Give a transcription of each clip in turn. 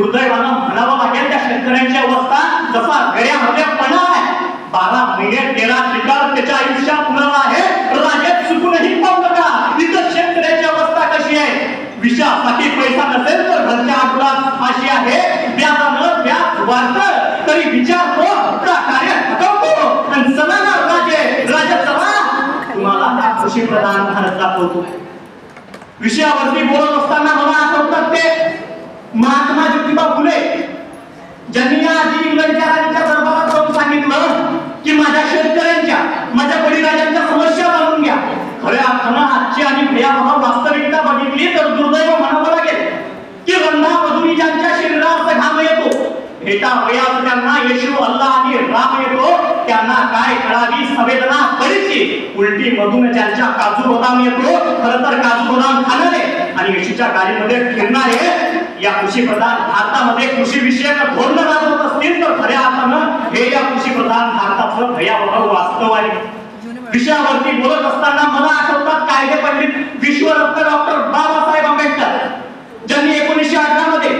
दुर्दैवानं म्हणावं लागेल त्या शेतकऱ्यांची अवस्था जसा गड्यामध्ये पणा आहे. बारा महिने तेरा शिकार त्याच्या आयुष्यात होणार आहे. राजेत चुकूनही पाहू नका इथं शेतकऱ्याची अवस्था कशी आहे? विषयासाठी पैसा नसेल तर घरच्या आठवड्यात फाशी आहे. व्याजानं व्याज वाढत. तरी विचार तो कार्य हटवतो आणि चला ना राजे राजा चला. तुम्हाला कृषी प्रधान भारत दाखवतो विषयावरती बोलत असताना मला आठवतात ते आणि भयावह वास्तविकता बघितली तर दुर्दैव म्हणावं लागेल की रंधा मधुरी ज्यांच्या शरीरात घाम येतो भेटा वयात त्यांना येशू अल्लाह आणि राम येतो त्यांना काय कळावी संवेदना बरीचशी. उलटी मधून ज्यांच्या काजू बदाम येतो खर तर काजू बदाम खाणारे आणि येशूच्या गाडीमध्ये फिरणारे या कृषी प्रधान भारतामध्ये कृषी विषयक धोरण राबवत असतील तर खऱ्या अर्थानं हे या कृषी प्रधान भारताचं भयावह वास्तव आहे. विषयावरती बोलत असताना मला आठवतात कायदे पंडित विश्वरत्न डॉक्टर बाबासाहेब आंबेडकर ज्यांनी एकोणीसशे अठरा मध्ये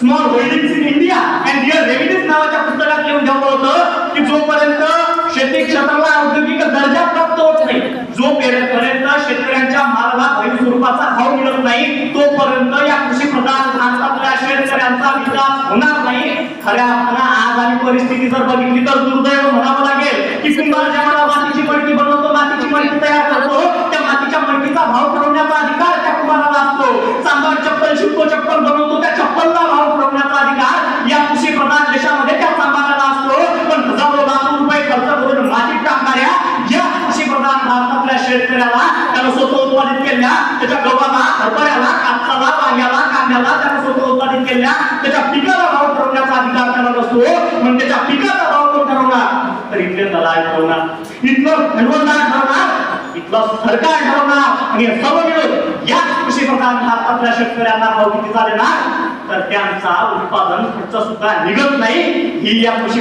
small holdings in India and real revenues नावाच्या पुस्तकात लिहून ठेवलं होतं की जोपर्यंत शेती क्षेत्राला औद्योगिक दर्जा प्राप्त होत नाही जोपर्यंत शेतकऱ्यांच्या मालाला भैर स्वरूपाचा भाव मिळत नाही तोपर्यंत या कृषी प्रधान भारतातल्या शेतकऱ्यांचा विकास होणार नाही. खऱ्या आज आणि परिस्थिती जर बघितली तर दुर्दैव स्वतः उत्पादित केल्या त्याच्या गव्हाला हरभऱ्याला कापसाला वांग्याला कांद्याला त्याला स्वतः उत्पादित केल्या. त्याच्या पिकाला भाव ठरवण्याचा अधिकार त्याला नसतो. म्हणून त्याच्या पिकाचा भाव कोण ठरवणार? तर इथले दलाल ठरवणार. इथलं भांडवलदार ठरवणार. इथलं सरकार ठरवणार. आणि सर्व मिळून याच कृषी प्रधान भारतातल्या शेतकऱ्यांना भाव किती झाले ना तर त्यांचा उत्पादन खर्च सुद्धा निघत नाही. ही या कृषी